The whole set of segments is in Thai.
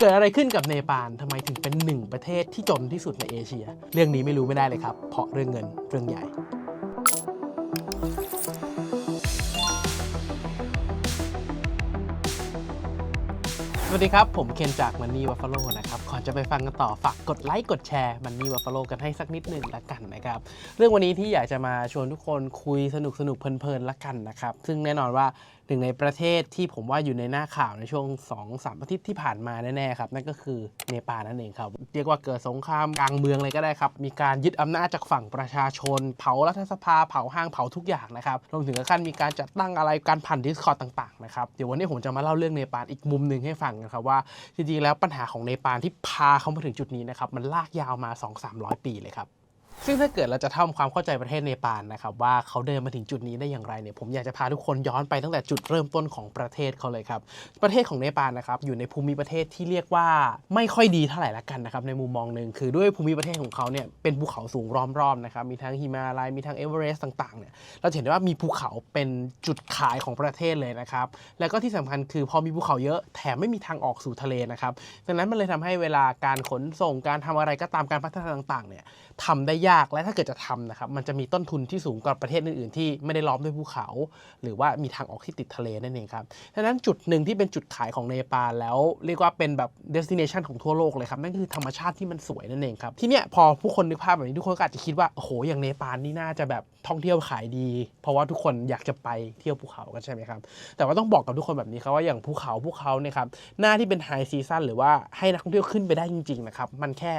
เกิดอะไรขึ้นกับเนปาลทำไมถึงเป็นหนึ่งประเทศที่จนที่สุดในเอเชีย เรื่องนี้ไม่รู้ไม่ได้เลยครับ เพราะเรื่องเงินเรื่องใหญ่ สวัสดีครับ ผมเคนจากมันนี่วัฟเฟ l o นะครับ ก่อนจะไปฟังกันต่อ ฝากกดไลค์ กดแชร์มันนี่วัฟเฟ l o กันให้สักนิดหนึ่งละกันนะครับ เรื่องวันนี้ที่อยากจะมาชวนทุกคนคุยสนุกสนุกเพลินๆละกันนะครับ ซึ่งแน่นอนว่า หนึ่งในประเทศที่ผมว่าอยู่ในหน้าข่าวในช่วง2-3อาทิตย์ที่ผ่านมาแน่ๆครับนั่นก็คือเนปาลนั่นเองครับ เรียกว่าเกิดสงครามกลางเมืองเลยก็ได้ครับ มีการยึดอำนาจจากฝั่งประชาชน เผารัฐสภาเผาห้างเผาทุกอย่างนะครับรวมถึงขั้นมีการจัดตั้งอะไรการผ่านดิสคอร์ดต่างๆนะครับเดี๋ยววันนี้ผมจะมาเล่าเรื่องเนปาลอีกมุมหนึ่งให้ฟังนะครับว่าจริงๆแล้วปัญหาของเนปาลที่พาเขามาถึงจุดนี้นะครับมันลากยาวมา 2-300 ปีเลยครับ ซึ่งถ้าเกิดเราจะทำความเข้าใจประเทศเนปาลนะครับว่าเขาเดินมาถึงจุดนี้ได้อย่างไรเนี่ยผมอยากจะพาทุกคนย้อนไปตั้งแต่จุดเริ่มต้นของประเทศเขาเลยครับ ประเทศของเนปาลนะครับอยู่ในภูมิประเทศที่เรียกว่าไม่ค่อยดีเท่าไหร่ละกันนะครับในมุมมองหนึ่งคือด้วยภูมิประเทศของเขาเนี่ยเป็นภูเขาสูงล้อมรอบนะครับมีทั้งหิมาลัยมีทั้งเอเวอเรสต์ต่างๆเนี่ยเราเห็นได้ว่ามีภูเขาเป็นจุดขายของประเทศเลยนะครับแล้วก็ที่สำคัญคือพอมีภูเขาเยอะแถมไม่มีทางออกสู่ทะเลนะครับดังนั้นมันเลยทำให้เวลาการขนส่งการทำอะไรก็ตามการพัฒนาต่างๆเนี่ยทำได้ยากและถ้าเกิดจะทำนะครับมันจะมีต้นทุนที่สูงกว่าประเทศอื่นๆที่ไม่ได้ล้อมด้วยภูเขา หรือว่ามีทางออกที่ติดทะเลนั่นเองครับดังนั้นจุดหนึ่งที่เป็นจุดขายของเนปาลแล้วเรียกว่าเป็นแบบ destination ของทั่วโลกเลยครับนั่นคือธรรมชาติที่มันสวยนั่นเองครับที่เนี้ยพอผู้คนนึกภาพแบบนี้ทุกคนก็อาจจะคิดว่าโอ้โหอย่างเนปาลนี่น่าจะแบบท่องเที่ยวขายดี เพราะว่าทุกคนอยากจะไปเที่ยวภูเขากันใช่ไหมครับแต่ว่าต้องบอกกับทุกคนแบบนี้ครับว่าอย่างภูเขาภูเขาเนี่ยครับหน้าที่เป็นไฮซีซันหรือว่าให้นักท่องเที่ยวขึ้นไปได้จริงๆนะครับมันแค่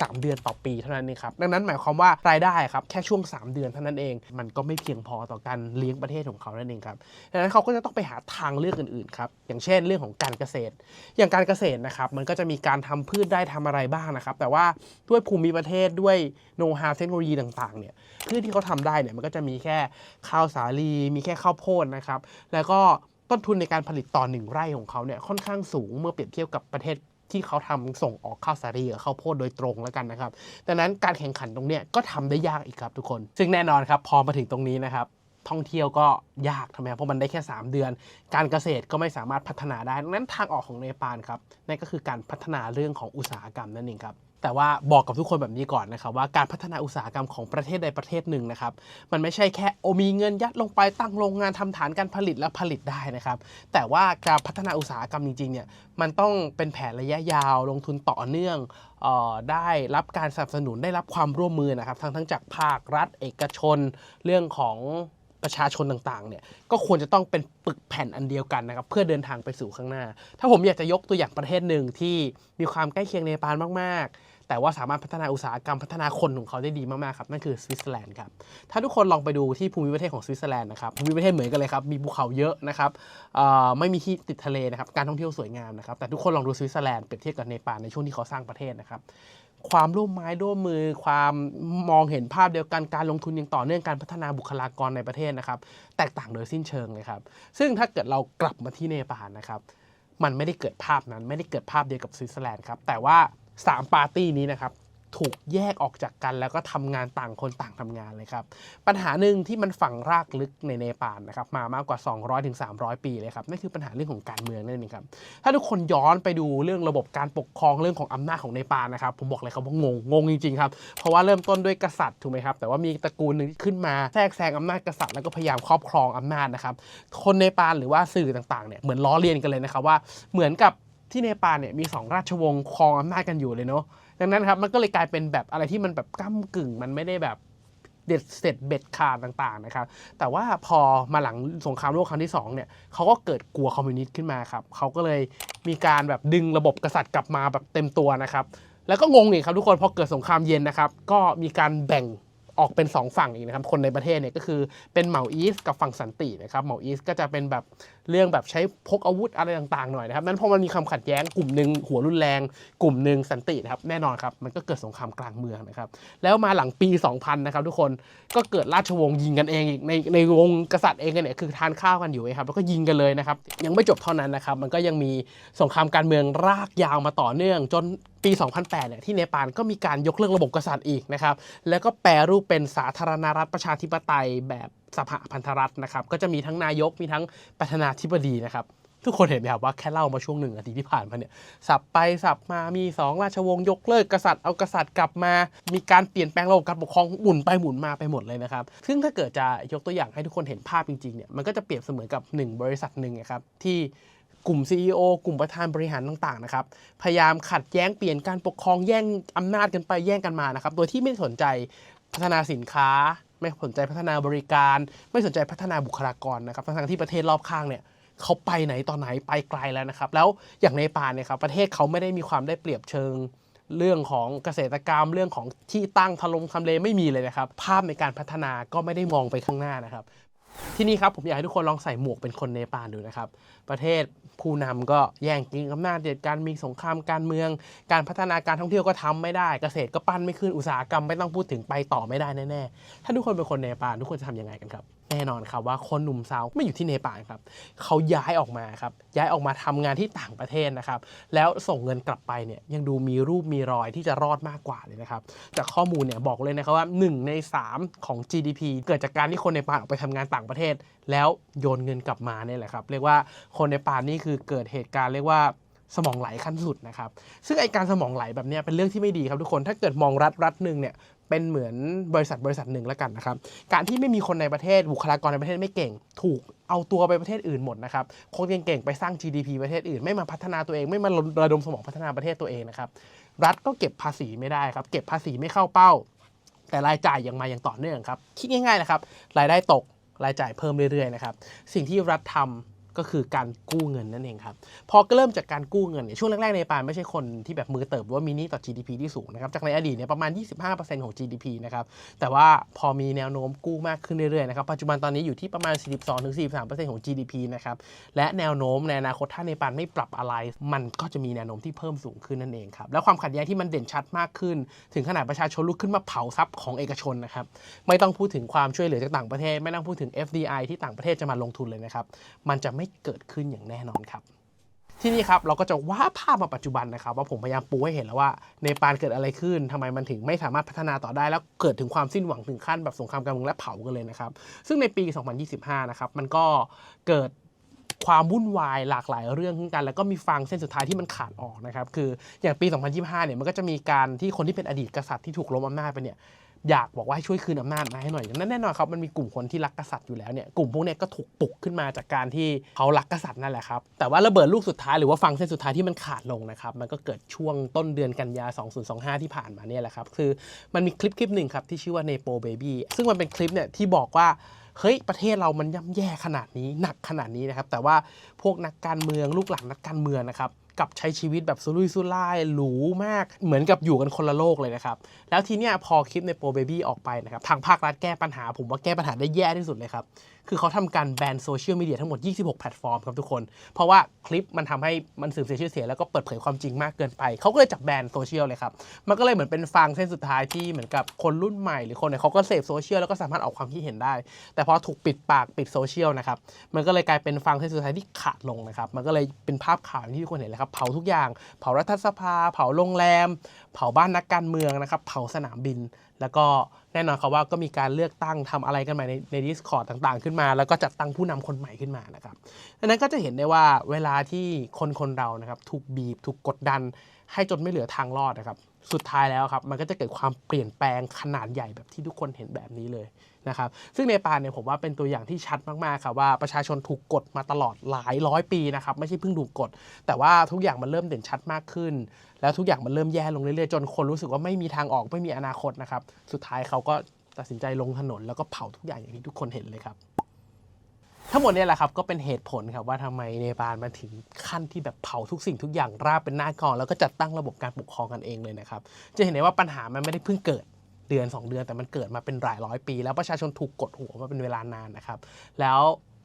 3 เดือนต่อปีเท่านั้นเองครับดังนั้นหมายความว่ารายได้ครับแค่ช่วง 3 เดือนเท่านั้นเอง มันก็ไม่เพียงพอต่อการเลี้ยงประเทศของเขานั่นเองครับดังนั้นเขาก็จะต้องไปหาทางเลือกอื่นๆครับอย่างเช่นเรื่องของการเกษตร อย่างการเกษตรนะครับมันก็จะมีการทำพืชได้ทำอะไรบ้างนะครับ แต่ว่าด้วยภูมิประเทศด้วยโน้ตฮาวเทคโนโลยีต่างๆเนี่ยพืชที่เขาทำได้เนี่ยมันก็จะมีแค่ข้าวสาลีมีแค่ข้าวโพดนะครับแล้วก็ต้นทุนในการผลิตต่อหนึ่งไร่ของเขาเนี่ยค่อนข้างสูงเมื่อเปรียบเทียบกับประเทศ ที่เขาทำส่งออกข้าวสาลีกับข้าวโพดโดยตรงแล้วกันนะครับดังนั้นการแข่งขันตรงเนี้ยก็ทำได้ยากอีกครับทุกคน ซึ่งแน่นอนครับพอมาถึงตรงนี้นะครับท่องเที่ยวก็ยากทำไมเพราะมันได้แค่ 3 เดือน การเกษตรก็ไม่สามารถพัฒนาได้ดังนั้นทางออกของเนปาลครับนั่นก็คือการพัฒนาเรื่องของอุตสาหกรรมนั่นเองครับ แต่ว่าบอกกับทุกคนแบบนี้ก่อนนะครับว่าการพัฒนาอุตสาหกรรมของประเทศใดประเทศหนึ่งนะครับมันไม่ใช่แค่โอมีเงินยัดลงไปตั้งโรงงานทำฐานการผลิตและผลิตได้นะครับแต่ว่าการพัฒนาอุตสาหกรรมจริงๆเนี่ยมันต้องเป็นแผนระยะยาวลงทุนต่อเนื่องออได้รับการสนับสนุนได้รับความร่วมมือนะครับทั้งทั้งจากภาครัฐเอกชน เรื่องของประชาชนต่างๆ เนี่ยก็ควรจะต้องเป็นปึกแผ่นอันเดียวกันนะครับเพื่อเดินทางไปสู่ข้างหน้า ถ้าผมอยากจะยกตัวอย่างประเทศหนึ่งที่มีความใกล้เคียงเนปาลมากๆ แต่ว่าสามารถพัฒนาอุตสาหกรรมพัฒนาคนของเขาได้ดีมากๆครับนั่นคือสวิตเซอร์แลนด์ครับถ้าทุกคนลองไปดูที่ภูมิประเทศของสวิตเซอร์แลนด์นะครับภูมิประเทศเหมือนกันเลยครับมีภูเขาเยอะนะครับไม่มีที่ติดทะเลนะครับการท่องเที่ยวสวยงามนะครับแต่ทุกคนลองดูสวิตเซอร์แลนด์เปรียบเทียบกับเนปาลในช่วงที่เขาสร้างประเทศนะครับความร่วมไม้ร่วมมือ ความมองเห็นภาพเดียวกันการลงทุนอย่างต่อเนื่องการพัฒนาบุคลากรในประเทศนะครับ แตกต่างโดยสิ้นเชิงเลยครับ ซึ่งถ้าเกิดเรากลับมาที่เนปาลนะครับ มันไม่ได้เกิดภาพนั้น ไม่ได้เกิดภาพเดียวกับสวิตเซอร์แลนด์ครับแต่ว่า 3ปาร์ตี้นี้นะครับถูกแยกออกจากกันแล้วก็ทำงานต่างคนต่างทำงานเลยครับ ปัญหาหนึ่งที่มันฝังรากลึกในเนปาลนะครับมามากกว่า 200-300ปีเลยครับนั่นคือปัญหาเรื่องของการเมืองนั่นเองครับถ้าทุกคนย้อนไปดูเรื่องระบบการปกครองเรื่องของอำนาจของเนปาลนะครับผมบอกเลยครับว่างงงงจริงๆครับเพราะว่าเริ่มต้นด้วยกษัตริย์ถูกไหมครับแต่ว่ามีตระกูลหนึ่งที่ขึ้นมาแทรกแซงอำนาจกษัตริย์แล้วก็พยายามครอบครองอำนาจนะครับคนเนปาลหรือว่าสื่อต่างๆเนี่ยเหมือนล้อเลียนกันเลยนะครับว่าเหมือนกับ ที่เนปาลเนี่ยมีสองราชวงศ์ครองอำนาจกันอยู่เลยเนาะดังนั้นครับมันก็เลยกลายเป็นแบบอะไรที่มันแบบก้ากึ่งมันไม่ได้แบบเด็ดเสร็จเบ็ดขาดต่างๆนะครับ แต่ว่าพอมาหลังสงครามโลกครั้งที่2เนี่ยเขาก็เกิดกลัวคอมมิวนิสต์ขึ้นมาครับเขาก็เลยมีการแบบดึงระบบกษัตริย์กลับมาแบบเต็มตัวนะครับ แล้วก็งงอีกครับทุกคนพอเกิดสงครามเย็นนะครับ ก็มีการแบ่ง ออกเป็น 2 ฝั่งอีกนะครับ คนในประเทศเนี่ยก็คือเป็นเหมาอีสกับฝั่งสันตินะครับเหมาอีสก็จะเป็นแบบเรื่องแบบใช้พกอาวุธอะไรต่างๆหน่อยนะครับนั้นพอมันมีความขัดแย้งกลุ่มหนึ่งหัวรุนแรง กลุ่มหนึ่งสันตินะครับแน่นอนครับมันก็เกิดสงครามกลางเมืองนะครับแล้วมาหลังปี 2000 นะครับทุกคนก็เกิดราชวงศ์ยิงกันเองอีกในในวงกษัตริย์เองกันเนี่ยคือทานข้าวกันอยู่ครับแล้วก็ยิงกันเลยนะครับยังไม่จบเท่านั้นนะครับมันก็ยังมีสงครามการเมืองรากยาวมาต่อเนื่อง จน ปี 2008 เนี่ยที่เนปาลก็มีการยกเลิกระบบกษัตริย์อีกนะครับ แล้วก็แปรรูปเป็นสาธารณรัฐประชาธิปไตยแบบสหพันธรัฐนะครับ ก็จะมีทั้งนายกมีทั้งประธานาธิบดีนะครับ ทุกคนเห็นไหมครับว่าแค่เล่ามาช่วงหนึ่งนาทีที่ผ่านมาเนี่ย สับไปสับมามีสองราชวงศ์ยกเลิกกษัตริย์เอากษัตริย์กลับมา มีการเปลี่ยนแปลงระบบการปกครองหมุนไปหมุนมาไปหมดเลยนะครับ ซึ่งถ้าเกิดจะยกตัวอย่างให้ทุกคนเห็นภาพจริงๆเนี่ย มันก็จะเปรียบเสมือนกับหนึ่งบริษัทหนึ่งนะครับที่ กลุ่ม CEO กลุ่มประธานบริหารต่างๆนะครับพยายามขัดแย้งเปลี่ยนการปกครองแย่งอำนาจกันไปแย่งกันมานะครับโดยที่ไม่สนใจพัฒนาสินค้า ไม่สนใจพัฒนาบริการ ไม่สนใจพัฒนาบุคลากรนะครับทั้งที่ประเทศรอบข้างเนี่ยเขาไปไหนตอนไหนไปไกลแล้วนะครับ แล้วอย่างในป่าเนี่ยครับประเทศเขาไม่ได้มีความได้เปรียบเชิงเรื่องของเกษตรกรรมเรื่องของที่ตั้งทลงทำเลไม่มีเลยนะครับ ภาพในการพัฒนาก็ไม่ได้มองไปข้างหน้านะครับ ที่นี่ครับผมอยากให้ทุกคนลองใส่หมวกเป็นคนเนปาลดูนะครับ ประเทศผู้นำก็แย่งกินอำนาจเด็ดการมีสงครามการเมือง การพัฒนาการท่องเที่ยวก็ทำไม่ได้ เกษตรก็ปั้นไม่ขึ้นอุตสาหกรรมไม่ต้องพูดถึงไปต่อไม่ได้แน่ๆถ้าทุกคนเป็นคนเนปาลทุกคนจะทำยังไงกันครับ แน่นอนครับว่าคนหนุ่มสาวไม่อยู่ที่เนปาลครับเขาย้ายออกมาครับย้ายออกมาทำงานที่ต่างประเทศนะครับแล้วส่งเงินกลับไปเนี่ยยังดูมีรูปมีรอยที่จะรอดมากกว่าเลยนะครับจากข้อมูลเนี่ยบอกเลยนะครับว่า 1 ใน 3 ของ GDP เกิดจากการที่คนในปาลออกไปทำงานต่างประเทศ แล้วโยนเงินกลับมาเนี่ยแหละครับเรียกว่าคนในปาลนี่คือเกิดเหตุการณ์เรียกว่า สมองไหลขั้นสุดนะครับ ซึ่งไอการสมองไหลแบบนี้เป็นเรื่องที่ไม่ดีครับทุกคนถ้าเกิดมองรัฐรัฐหนึ่งเนี่ยเป็นเหมือนบริษัทบริษัทหนึ่งแล้วกันนะครับ การที่ไม่มีคนในประเทศบุคลากรในประเทศไม่เก่ง ถูกเอาตัวไปประเทศอื่นหมดนะครับคนเก่งๆไปสร้าง GDP ประเทศอื่น ไม่มาพัฒนาตัวเองไม่มาระดมสมองพัฒนาประเทศตัวเองนะครับรัฐก็เก็บภาษีไม่ได้ครับ เก็บภาษีไม่เข้าเป้า แต่รายจ่ายยังมาอย่างต่อเนื่องครับคิดง่ายๆนะครับรายได้ตกรายจ่ายเพิ่มเรื่อยๆนะครับสิ่งที่รัฐทำ ก็คือการกู้เงินนั่นเองครับ พอเริ่มจากการกู้เงินเนี่ยช่วงแรกๆในปานไม่ใช่คนที่แบบมือเติบว่ามีนี้ต่อ GDP ที่สูงนะครับจากในอดีตเนี่ยประมาณ 25%ของ GDP นะครับแต่ว่าพอมีแนวโน้มกู้มากขึ้นเรื่อยๆนะครับปัจจุบันตอนนี้อยู่ที่ประมาณ 42-43%ของ GDP นะครับและแนวโน้มในอนาคตถ้าในปานไม่ปรับอะไร มันก็จะมีแนวโน้มที่เพิ่มสูงขึ้นนั่นเองครับแล้วความขัดแย้งที่มันเด่นชัดมากขึ้น ถึงขนาดประชาชนลุกขึ้นมาเผาทรัพย์ของเอกชนนะครับไม่ต้องพูดถึงความช่วยเหลือจากต่างประเทศ ไม่ต้องพูดถึง FDI ที่ต่างประเทศจะมาลงทุนเลยนะครับมันจะไไม่เกิดขึ้นอย่างแน่นอนครับ ที่นี่ครับเราก็จะวาดภาพมาปัจจุบันนะครับว่าผมพยายามปูให้เห็นแล้วว่าเนปาลเกิดอะไรขึ้นทำไมมันถึงไม่สามารถพัฒนาต่อได้แล้วเกิดถึงความสิ้นหวังถึงขั้นแบบสงครามการเมืองและเผากันเลยนะครับ ซึ่งในปี 2025 นะครับมันก็เกิดความวุ่นวายหลากหลายเรื่องขึ้นกัน แล้วก็มีฟังเส้นสุดท้ายที่มันขาดออกนะครับ คืออย่างปี 2025 เนี่ยมันก็จะมีการที่คนที่เป็นอดีตกษัตริย์ที่ถูกล้มอำนาจไปเนี่ย อยากบอกว่าให้ช่วยคืนอำนาจมาให้หน่อยนั่นแน่นอนครับมันมีกลุ่มคนที่รักกษัตริย์อยู่แล้วเนี่ยกลุ่มพวกเนี้ยก็ถูกปลุกขึ้นมาจากการที่เขารักกษัตริย์นั่นแหละครับแต่ว่าระเบิดลูกสุดท้ายหรือว่าฟังเส้นสุดท้ายที่มันขาดลงนะครับมันก็เกิดช่วงต้นเดือนกันยา 2025 ที่ผ่านมาเนี่ยแหละครับคือมันมีคลิปคลิปหนึ่งครับที่ชื่อว่า Nepo Baby ซึ่งมันเป็นคลิปเนี่ยที่บอกว่าเฮ้ย ประเทศเรามันย่ำแย่ขนาดนี้หนักขนาดนี้นะครับ แต่ว่าพวกนักการเมืองลูกหลานนักการเมืองนะครับ กับใช้ชีวิตแบบสุรุ่ยสุร่ายหรูมากเหมือนกับอยู่กันคนละโลกเลยนะครับ แล้วทีเนี้ยพอคลิปในโปรเบบี้ออกไปนะครับทางภาครัฐแก้ปัญหา ผมว่าแก้ปัญหาได้แย่ที่สุดเลยครับ คือเขาทำการแบนโซเชียลมีเดียทั้งหมด 26 แพลตฟอร์มครับทุกคน เพราะว่าคลิปมันทำให้มันสื่อมเสียชื่อเสียงแล้วก็เปิดเผยความจริงมากเกินไป เขาก็เลยจับแบนโซเชียลเลยครับมันก็เลยเหมือนเป็นฟางเส้นสุดท้ายที่เหมือนกับคนรุ่นใหม่หรือคนเนี่ยเขาก็เสพโซเชียลแล้วก็สามารถออกความคิดเห็นได้ แต่พอถูกปิดปากปิดโซเชียลนะครับมันก็เลยกลายเป็นฟังเส้นสุดท้ายที่ขาดลงนะครับมันก็เลยเป็นภาพข่าวที่ทุกคนเห็นเลครับเผาทุกอย่าง เผารัฐสภา เผาโรงแรม เผาบ้านนักการเมืองนะครับ เผาสนามบิน แล้วก็แน่นอนครับว่าก็มีการเลือกตั้งทำอะไรกันใหม่ในใน Discord ต่างๆ ขึ้นมา แล้วก็จัดตั้งผู้นำคนใหม่ขึ้นมานะครับดังนั้นก็จะเห็นได้ว่าเวลาที่คนคนเรานะครับถูกบีบถูกกดดัน ให้จนไม่เหลือทางรอดนะครับ สุดท้ายแล้วครับมันก็จะเกิดความเปลี่ยนแปลงขนาดใหญ่แบบที่ทุกคนเห็นแบบนี้เลยนะครับ ซึ่งในปานเนี่ยผมว่าเป็นตัวอย่างที่ชัดมากๆครับว่าประชาชนถูกกดมาตลอดหลายร้อยปีนะครับไม่ใช่เพิ่งถูกกด แต่ว่าทุกอย่างมันเริ่มเด่นชัดมากขึ้น แล้วทุกอย่างมันเริ่มแย่ลงเรื่อยๆจนคนรู้สึกว่าไม่มีทางออกไม่มีอนาคตนะครับ สุดท้ายเขาก็ตัดสินใจลงถนนแล้วก็เผาทุกอย่างอย่างที่ทุกคนเห็นเลยครับ ทั้งหมดเนี่ยแหละครับก็เป็นเหตุผลครับว่าทำไมเนปาลมาถึงขั้นที่แบบเผาทุกสิ่งทุกอย่างราบเป็นหน้ากอง แล้วก็จัดตั้งระบบการปกครองกันเองเลยนะครับ จะเห็นได้ว่าปัญหามันไม่ได้เพิ่งเกิดเดือน 2 เดือนแต่มันเกิดมาเป็นหลายร้อยปี แล้วประชาชนถูกกดหัวมาเป็นเวลานานนะครับ แล้ว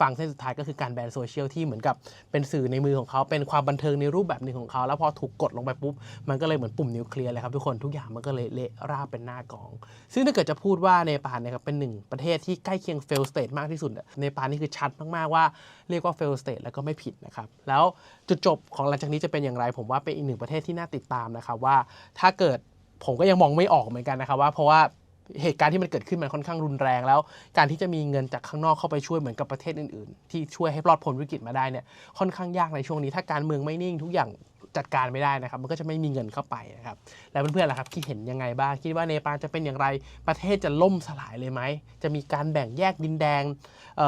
ฝั่งเส้นสุดท้ายก็คือการแบนโซเชียลที่เหมือนกับเป็นสื่อในมือของเขาเป็นความบันเทิงในรูปแบบหนึ่งของเขา แล้วพอถูกกดลงไปปุ๊บ มันก็เลยเหมือนปุ่มนิวเคลียร์เลยครับทุกคนทุกอย่างมันก็เลยเละราบเป็นหน้ากอง ซึ่งถ้าเกิดจะพูดว่าเนปาลเนี่ยครับเป็นหนึ่งประเทศที่ใกล้เคียงเฟลสเตทมากที่สุดเนปาลนี่คือชัดมากๆว่าเรียกว่าเฟลสเตทแล้วก็ไม่ผิดนะครับแล้วจุดจบของหลังจากนี้จะเป็นอย่างไร ผมว่าเป็นอีกหนึ่งประเทศที่น่าติดตามนะครับว่าถ้าเกิดผมก็ยังมองไม่ออกเหมือนกันนะครับว่าเพราะว่า เหตุการณ์ที่มันเกิดขึ้นมันค่อนข้างรุนแรงแล้ว การที่จะมีเงินจากข้างนอกเข้าไปช่วยเหมือนกับประเทศอื่นๆ ที่ช่วยให้รอดพ้นวิกฤตมาได้เนี่ยค่อนข้างยากในช่วงนี้ถ้าการเมืองไม่นิ่งทุกอย่างจัดการไม่ได้นะครับ มันก็จะไม่มีเงินเข้าไปนะครับ แล้วเพื่อนๆล่ะครับคิดเห็นยังไงบ้าง คิดว่าเนปาลจะเป็นอย่างไร ประเทศจะล่มสลายเลยไหม จะมีการแบ่งแยกดินแดงเ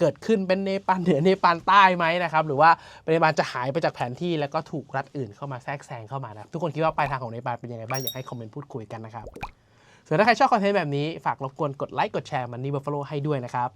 เกิดขึ้นเป็นเนปาลเหนือเนปาลใต้ไหมนะครับ หรือว่าเนปาลจะหายไปจากแผนที่แล้วก็ถูกรัฐอื่นเข้ามาแทรกแซงเข้ามานะ ทุกคนคิดว่าปลายทางของเนปาลเป็นยังไงบ้าง อยากให้คอมเมนต์พูดคุยกันนะครับ ส่วนถ้าใครชอบคอนเทนต์แบบนี้ ฝากรบกวนกดไลค์กดแชร์มันนี่บัฟฟาโลให้ด้วยนะครับ